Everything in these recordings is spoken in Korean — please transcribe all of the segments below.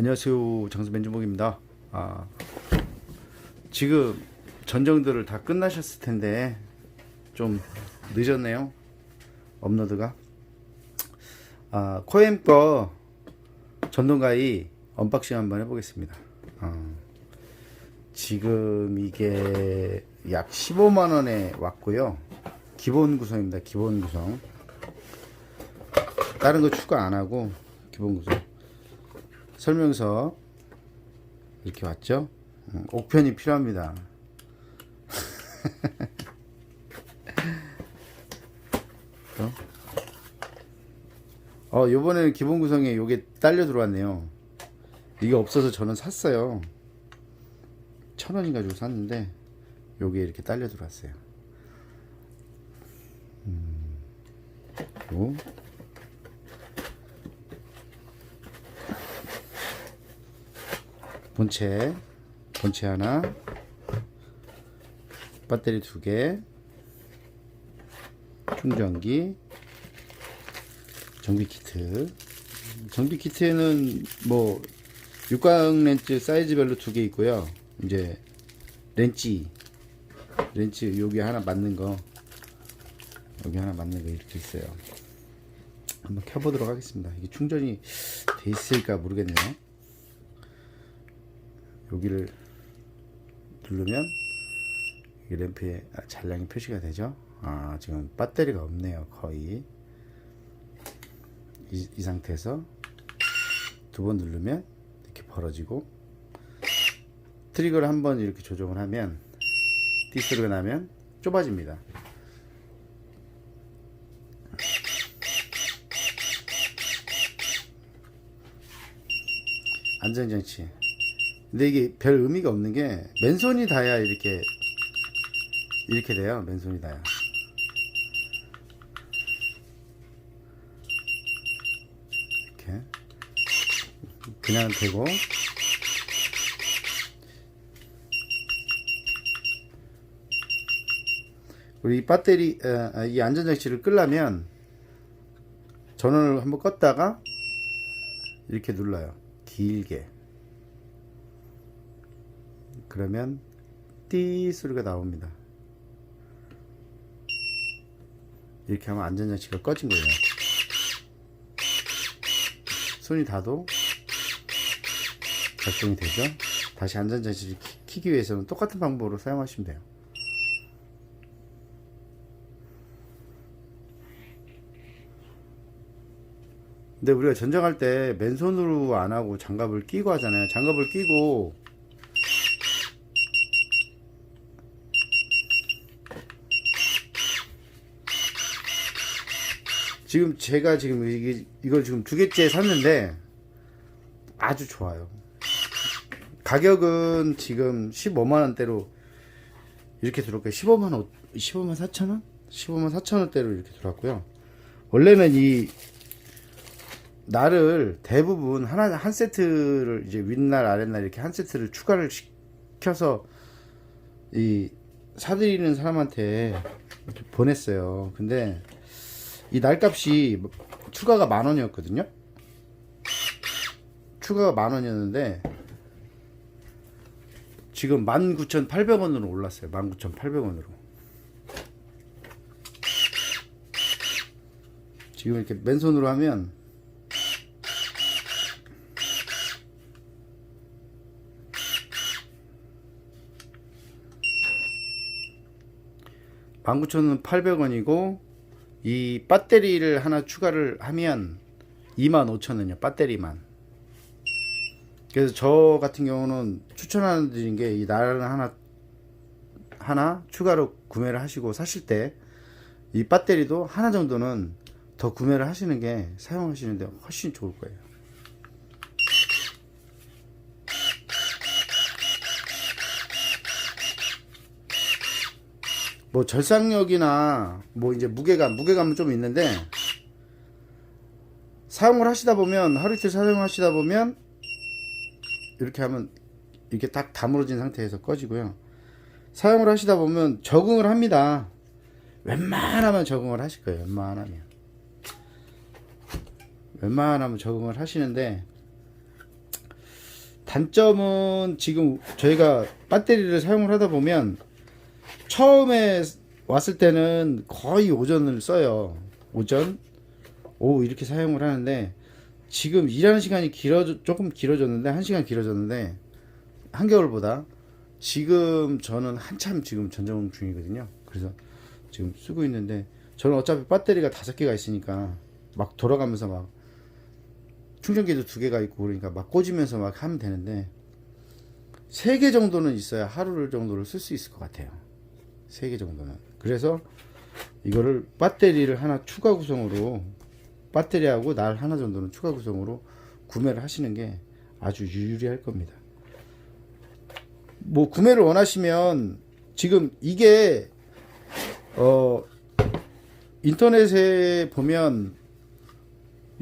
안녕하세요. 장수 맨주목입니다. 아, 지금 전정들을 다 끝나셨을 텐데 좀 늦었네요. 업로드가. 아, 코엠 거 전동가이 언박싱 한번 해보겠습니다. 어, 지금 이게 약 15만 원에 왔고요. 기본 구성입니다. 기본 구성. 다른 거 추가 안 하고 기본 구성. 설명서 이렇게 왔죠? 음, 옥편이 필요합니다. 어? 어, 요번에는 기본 구성에 요게 딸려 들어왔네요. 이게 없어서 저는 샀어요. 천 원인가 주고 샀는데, 요게 이렇게 딸려 들어왔어요. 음, 요. 본체 본체 하나 배터리 두개 충전기 정비 키트. 정비 키트에는 뭐 육각 렌즈 사이즈별로 두 개 있고요. 이제 렌치 렌치 여기 하나 맞는 거 여기 하나 맞는 거 이렇게 있어요. 한번 켜보도록 하겠습니다. 이게 충전이 돼 있을까 모르겠네요 여기를 누르면 이 램프에 아, 잔량이 표시가 되죠. 아 지금 배터리가 없네요. 거의 이, 이 상태에서 두 번 누르면 이렇게 벌어지고 트리거를 한 번 이렇게 조정을 하면 띠 소리가 나면 좁아집니다. 안전장치 근데 이게 별 의미가 없는 게 맨손이 닿아야 이렇게 이렇게 돼요. 맨손이 닿아야. 이렇게 그냥 되고 그리고 이 배터리 어, 아, 이 안전장치를 끌려면 전원을 한번 껐다가 이렇게 눌러요. 길게. 그러면 띠 소리가 나옵니다. 이렇게 하면 안전장치가 꺼진 거예요. 손이 닿아도 작동이 되죠. 다시 안전장치를 키- 키기 위해서는 똑같은 방법으로 사용하시면 돼요. 근데 우리가 전쟁할 때 맨손으로 안 하고 장갑을 끼고 하잖아요. 장갑을 끼고 지금 제가 지금 이게 이걸 지금 두 개째 샀는데 아주 좋아요. 가격은 지금 15만 원대로 이렇게 들어올게요. 15만 원, 15만 4천 원? 15만 4천 원대로 이렇게 들어왔고요. 원래는 이 날을 대부분 하나 한 세트를 이제 윗날 아랫날 이렇게 한 세트를 추가를 시켜서 이 사드리는 사람한테 보냈어요. 근데 이 날값이 추가가 만 원이었거든요. 추가가 만 원이었는데 지금 19,800원으로 올랐어요. 19,800원으로. 지금 이렇게 맨손으로 하면 (19,800원이고) 이 배터리를 하나 추가를 하면 25,000원이요. 배터리만. 그래서 저 같은 경우는 추천하는 드린 게 이 나를 하나 하나 추가로 구매를 하시고 사실 때 이 배터리도 하나 정도는 더 구매를 하시는 게 사용하시는데 훨씬 좋을 거예요. 뭐 절삭력이나 뭐 이제 무게감 무게감은 좀 있는데 사용을 하시다 보면 하루 이틀 사용하시다 보면 이렇게 하면 이렇게 딱 다물어진 상태에서 꺼지고요. 사용을 하시다 보면 적응을 합니다. 웬만하면 적응을 하실 거예요. 웬만하면. 웬만하면 적응을 하시는데 단점은 지금 저희가 배터리를 사용을 하다 보면 처음에 왔을 때는 거의 오전을 써요. 오전, 오후 이렇게 사용을 하는데 지금 일하는 시간이 길어 조금 길어졌는데 한 시간 길어졌는데 한겨울보다 지금 저는 한참 지금 전정 중이거든요. 그래서 지금 쓰고 있는데 저는 어차피 배터리가 다섯 개가 있으니까 막 돌아가면서 막 충전기도 두 개가 있고 그러니까 막 꽂으면서 막 하면 되는데 세 개 정도는 있어야 하루를 정도를 쓸 수 있을 것 같아요. 세 개 정도는. 그래서 이거를 배터리를 하나 추가 구성으로 배터리하고 날 하나 정도는 추가 구성으로 구매를 하시는 게 아주 유리할 겁니다. 뭐 구매를 원하시면 지금 이게 어 인터넷에 보면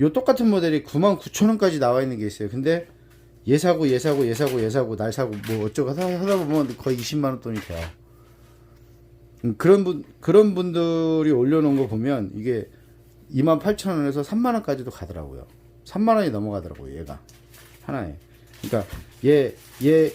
요 똑같은 모델이 99,000원까지 나와 있는 게 있어요. 근데 예사고 예사고 예사고 예사고 날 사고 뭐 어쩌고 하다 보면 거의 20만 원 돈이 돼요. 음, 그런 분 그런 분들이 올려놓은 거 보면 이게 28,000원에서 3만 원까지도 가더라고요. 3만 원이 넘어가더라고요. 얘가 하나에. 그러니까 얘 얘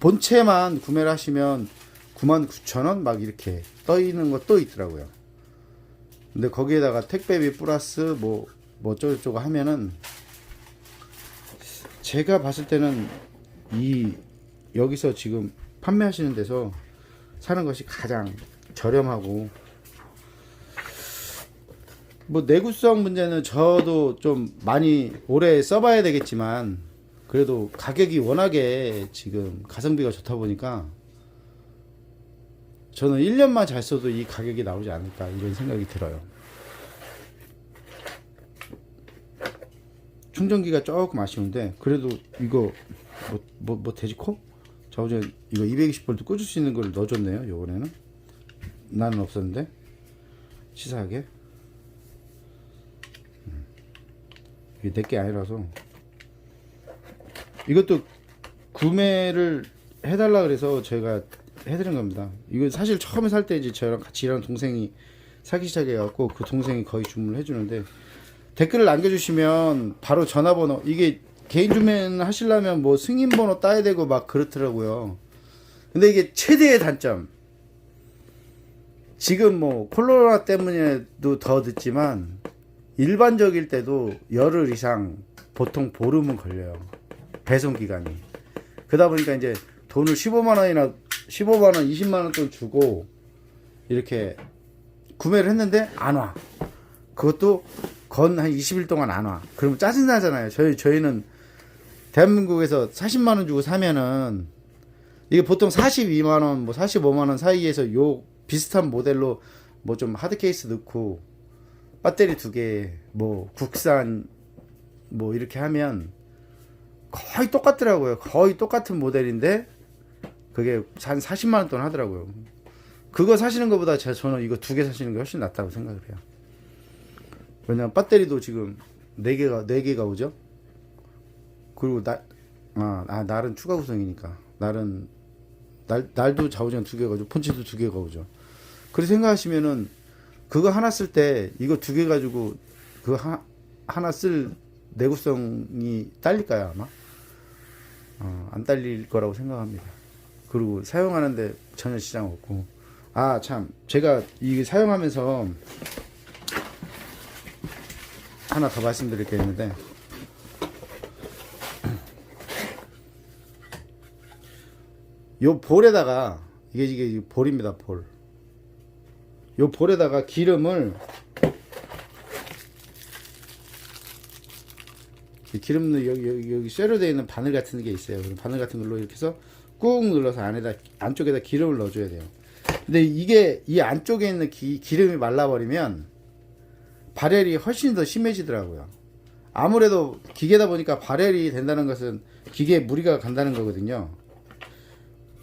본체만 구매를 하시면 99,000원 막 이렇게 떠 있는 거 또 있더라고요. 근데 거기에다가 택배비 플러스 뭐, 뭐 어쩌고저쩌고 하면은 제가 봤을 때는 이 여기서 지금 판매하시는 데서 사는 것이 가장 저렴하고 뭐 내구성 문제는 저도 좀 많이 오래 써봐야 되겠지만 그래도 가격이 워낙에 지금 가성비가 좋다 보니까 저는 1년만 잘 써도 이 가격이 나오지 않을까 이런 생각이 들어요. 충전기가 조금 아쉬운데 그래도 이거 뭐 뭐 뭐 돼지코? 저번에 이거 220V 꽂을 수 있는 걸 넣어줬네요. 요번에는 나는 없었는데 치사하게 음. 이게 내게 아니라서 이것도 구매를 해달라 그래서 제가 해드린 겁니다. 이거 사실 처음에 살 때 이제 저랑 같이 일하는 동생이 사기 시작해갖고 그 동생이 거의 주문을 해주는데 댓글을 남겨주시면 바로 전화번호 이게 개인 주문 하시려면 뭐 승인 번호 따야 되고 막 그렇더라고요. 근데 이게 최대의 단점 지금 뭐 코로나 때문에도 더 늦지만 일반적일 때도 열흘 이상 보통 보름은 걸려요. 배송 기간이. 그러다 보니까 이제 돈을 15만 원이나 15만 원, 20만 원 돈 주고 이렇게 구매를 했는데 안 와. 그것도 건 한 20일 동안 안 와. 그러면 짜증 나잖아요. 저희 저희는 대한민국에서 40만 원 주고 사면은 이게 보통 42만 원, 뭐 45만 원 사이에서 요 비슷한 모델로 뭐 좀 하드 케이스 넣고 배터리 두 개, 뭐 국산 뭐 이렇게 하면 거의 똑같더라고요. 거의 똑같은 모델인데 그게 한 40만 원 돈 하더라고요. 그거 사시는 것보다 제 저는 이거 두 개 사시는 게 훨씬 낫다고 생각을 해요. 왜냐면 배터리도 지금 네 개가 네 개가 오죠. 그리고 날 아, 아 날은 추가 구성이니까 날은 날 날도 좌우전 두 개가 오죠. 폰치도 두 개가 오죠. 그렇게 생각하시면은 그거 하나 쓸 때 이거 두 개 가지고 그 하, 하나 쓸 내구성이 딸릴까요 아마? 어, 안 딸릴 거라고 생각합니다. 그리고 사용하는데 전혀 지장 없고 아 참 제가 이게 사용하면서 하나 더 말씀드릴 게 있는데 요 볼에다가 이게 이게 볼입니다 볼. 요 볼에다가 기름을 이 기름은 여기 여기, 여기 쇠로 되어 있는 바늘 같은 게 있어요. 바늘 같은 걸로 이렇게 해서 꾹 눌러서 안에다 안쪽에다 기름을 넣어줘야 돼요. 근데 이게 이 안쪽에 있는 기, 기름이 말라버리면 발열이 훨씬 더 심해지더라고요. 아무래도 기계다 보니까 발열이 된다는 것은 기계에 무리가 간다는 거거든요.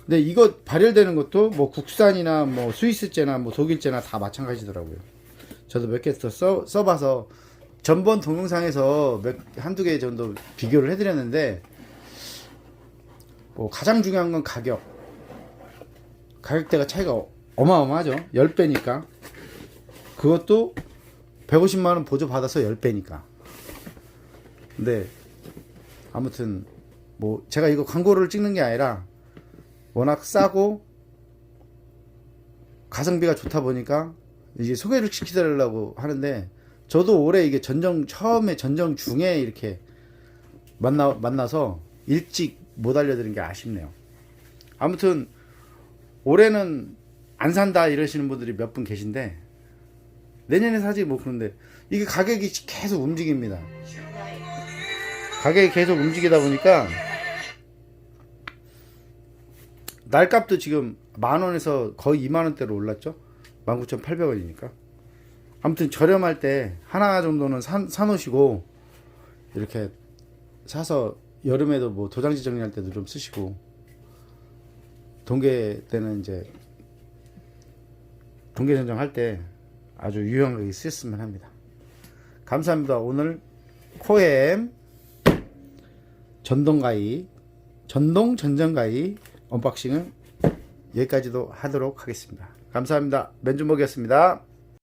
근데 이거 발열되는 것도 뭐 국산이나 뭐 스위스제나 뭐 독일제나 다 마찬가지더라고요. 저도 몇개더 써, 써봐서 전번 동영상에서 몇, 한두 개 정도 비교를 해드렸는데 뭐 가장 중요한 건 가격. 가격대가 차이가 어- 어마어마하죠. 10배니까. 그것도 150만원 보조 받아서 10배니까. 근데 아무튼 뭐 제가 이거 광고를 찍는 게 아니라 워낙 싸고 가성비가 좋다 보니까 이게 소개를 시키달라고 하는데 저도 올해 이게 전정 처음에 전정 중에 이렇게 만나 만나서 일찍 못 알려드린 게 아쉽네요. 아무튼 올해는 안 산다 이러시는 분들이 몇 분 계신데 내년에 사지 뭐 그런데 이게 가격이 계속 움직입니다. 가격이 계속 움직이다 보니까 날값도 지금 만 원에서 거의 2만 원대로 올랐죠. 19,800원이니까. 아무튼 저렴할 때 하나 정도는 사, 사놓으시고 이렇게 사서 여름에도 뭐 도장지 정리할 때도 좀 쓰시고 동계 때는 이제 동계 전정 할때 아주 유용하게 쓰였으면 합니다. 감사합니다. 오늘 코엠 전동가이 전동 전정가이 언박싱은 여기까지도 하도록 하겠습니다. 감사합니다. 맨주먹이었습니다.